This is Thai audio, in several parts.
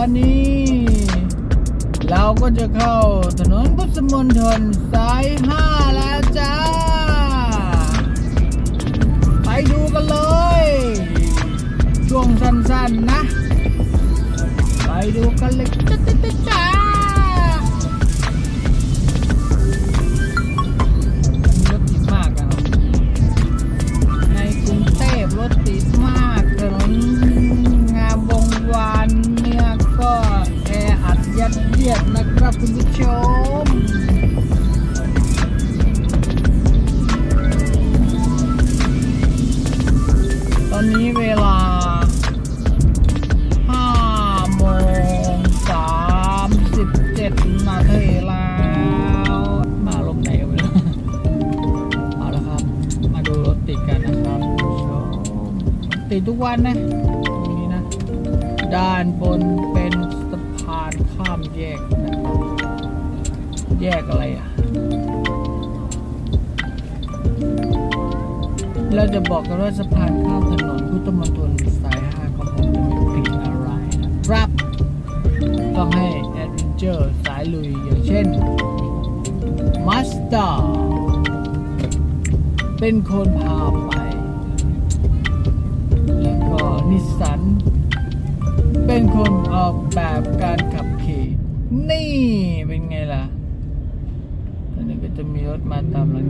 านนี้เราก็จะเข้าถนนพุทธมณฑลสายห้าแล้วจ้า ไปดูกันเลย ช่วงสั้นๆนะ ไปดูกันเลยจ้า วันนะตรงนี้นะ ด้านบนเป็นสะพานข้ามแยกนะแยกอะไรอะ เราจะบอกกันว่าสะพานข้ามถนนพุทธมณฑลสายห้าของผมจะไม่ผิดอะไรนะครับ ต้องให้แอดเวนเจอร์สายลุยอย่างเช่นมาสเตอร์เป็นคนพาไป นิสสัน เป็นคนออกแบบการขับขี่ นี่เป็นไงล่ะตอนนี้ก็จะมีรถมาตามหลัง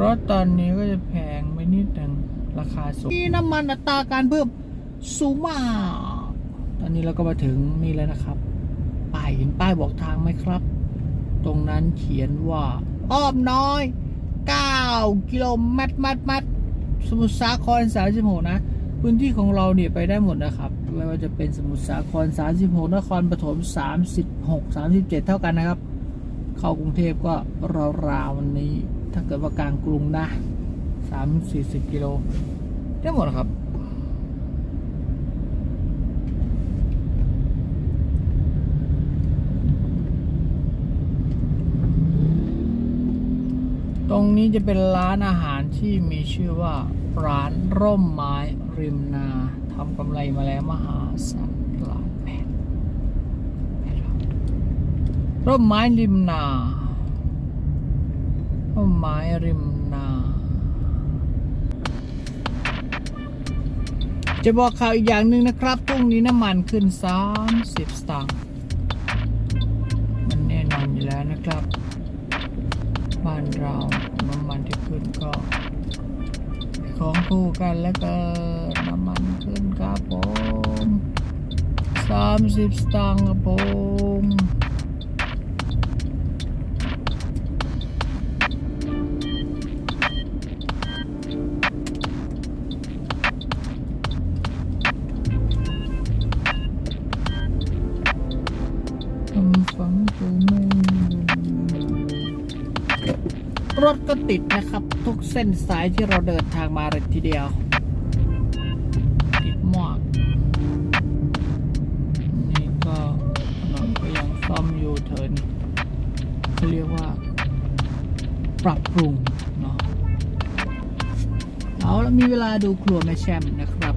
รถตอนนี้ก็จะแพงไปนิดหนึ่งราคาสูงนี่น้ำมันอัตราการเพิ่ม สูงมาก ตอนนี้เราก็มาถึงนี่แล้วนะครับ ป้ายเห็นป้ายบอกทางไหมครับ ตรงนั้นเขียนว่า อ้อมน้อย 9 กิโลเมตรมัดมัดสมุทรสาคร36นะพื้นที่ของเราเนี่ยไปได้หมดนะครับ ไม่ว่าจะเป็นสมุทรสาคร 36 นครปฐม 36 37 เท่ากันนะครับ เข้ากรุงเทพก็ราวๆวันนี้ ถ้าเกิดว่ากลางกรุงนะสามสี่สิบกิโล ได้หมดครับ ตรงนี้จะเป็นร้านอาหารที่มีชื่อว่าร้านร่มไม้ริมนาทำกำไรมาแล้วมหาศาลหลายแผ่นร่มไม้ริมนาร่มไม้ริมนา จะบอกข่าวอีกอย่างหนึ่งนะครับพรุ่งนี้น้ำมันขึ้น 30 สตางค์มันแน่นอนอยู่แล้วนะครับ บ้านเรา น้ำมันที่ขึ้นก็ของคู่กันแล้วก็น้ำมันขึ้นครับผม30สตางค์ครับผมคำฝังตัวไม่ รถก็ติดนะครับ ทุกเส้นสายที่เราเดินทางมาเลยทีเดียว ติดมากนี่ก็ถนนก็ยังซ่อมอยู่เทินเขาเรียกว่า ปรับปรุงเนาะเอาแล้วมีเวลาดูครัวแม่แชมนะครับ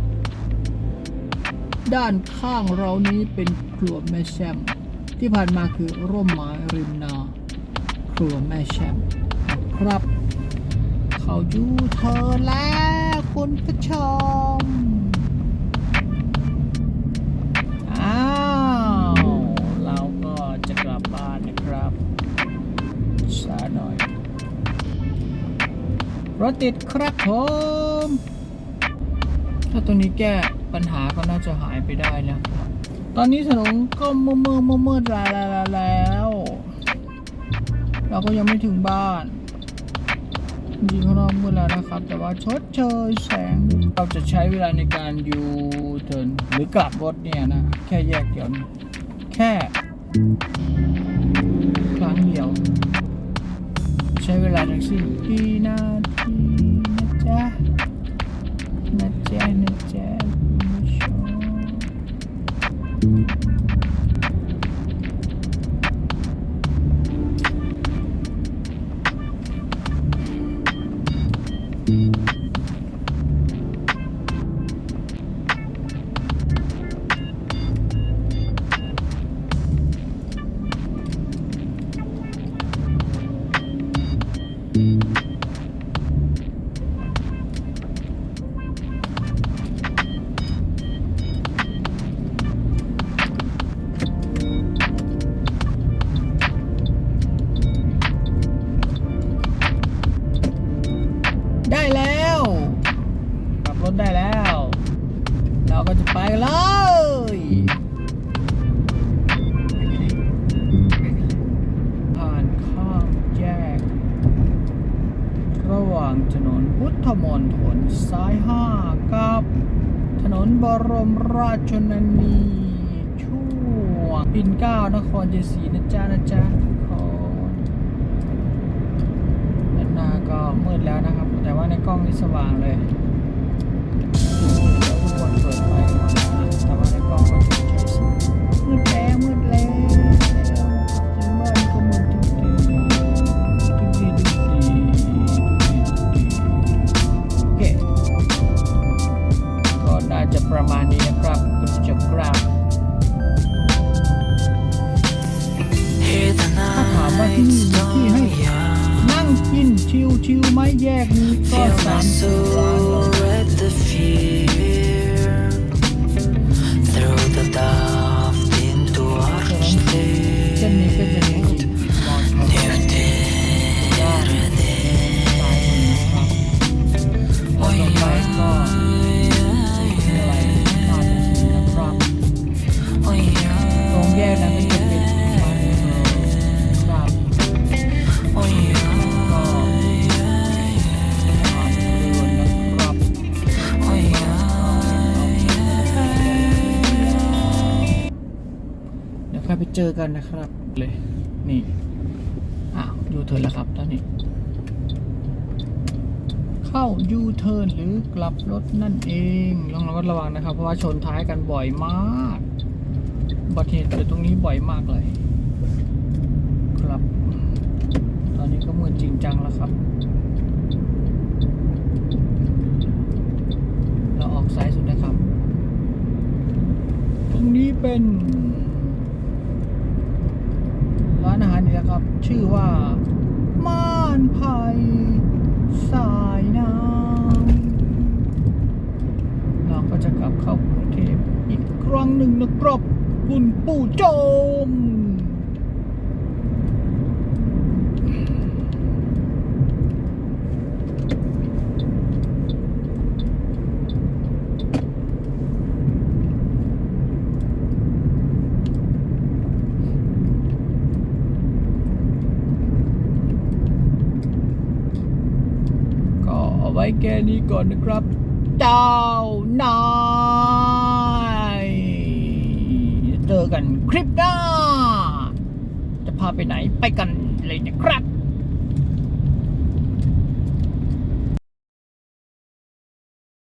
ด้านข้างเรานี้เป็นครัวแม่แชมที่ผ่านมาคือร่มไม้ริมนาครัวแม่แชม ครับ เขายูเธอแล้วคุณผู้ชม อ้าว เราก็จะกลับบ้านนะครับช้าหน่อย รถติดครับผม ถ้าตรงนี้แก้ปัญหาก็น่าจะหายไปได้แล้วตอนนี้ถนนก็มืดมืดมืดมืดแล้วแล้ว เราก็ยังไม่ถึงบ้าน จริงๆข้างนอกมืดแล้วนะครับ แต่ว่าชดเชยแสง เราจะใช้เวลาในการยูเทิร์นหรือกลับรถเนี่ยนะ แค่แยกเดียวแค่ ครั้งเดียว ใช้เวลาทั้งสิ้นกี่นาทีนะจ๊ะ นนบรมราชชนนีช่วงปิ่นเก้านครเจสีนะจ๊ะนะจ๊ะทุกคนด้านหน้าก็มืดแล้วนะครับ แต่ว่าในกล้องนี่สว่างเลย แยกนี้ก็ Feel สา my มสิบล้าน กันนะครับ เลยนี่อ้าวยูเทิร์นแล้วครับตอนนี้ เข้ายูเทิร์นหรือกลับรถนั่นเองต้องระมัดระวังนะครับ เพราะว่าชนท้ายกันบ่อยมากอุบัติเหตุเกิดตรงนี้บ่อยมากเลย ครับ ตอนนี้ก็มืดจริงจังแล้วครับเราออกซ้ายสุดนะครับ ตรงนี้เป็นอาหารนี่นะครับ ชื่อว่า ม่านไผ่สายน้ำเราก็จะกลับเข้ากรุงเทพอีกครั้งหนึ่งนะครับ คุณปู่โจม ก็เอาไว้ แค่นี้ก่อนนะครับเจ้านายเจอกันคลิปหน้า จะพาไปไหนไปกันเลยนะครับ